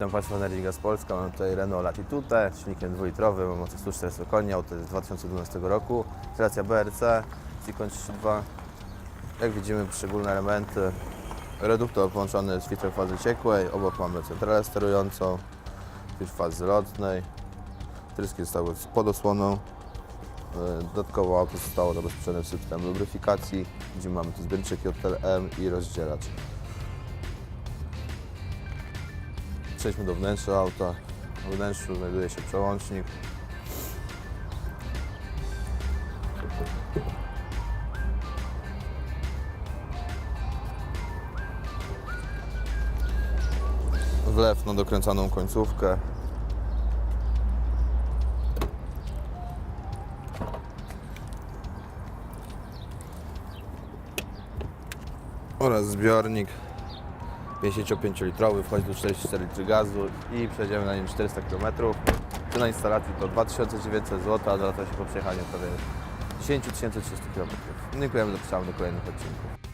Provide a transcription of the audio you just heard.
Witam Państwa Energii Gaz Polska. Mam tutaj Renault Latitude silnikiem dwulitrowym o mocy 140 koni. Auto z 2012 roku. Kreacja BRC, Sikon 32. Jak widzimy poszczególne elementy. Reduktor połączony z filtrem fazy ciekłej. Obok mamy centralę sterującą, filtr fazy lotnej. Tryski zostały pod osłoną. E, Dodatkowo auto zostało zabezpieczone systemem lubryfikacji, gdzie mamy tu zbiorniczek JLM i rozdzielacz. Przejdźmy do wnętrza auta. W wnętrzu znajduje się przełącznik. Wlew na dokręcaną końcówkę. Oraz zbiornik 55-litrowy, wchodzi tu 44 litry gazu i przejdziemy na nim 400 km. Cena instalacji to 2900 zł, a zwraca się po przejechaniu prawie 10 300 km. Dziękujemy, zapraszamy do kolejnych odcinków.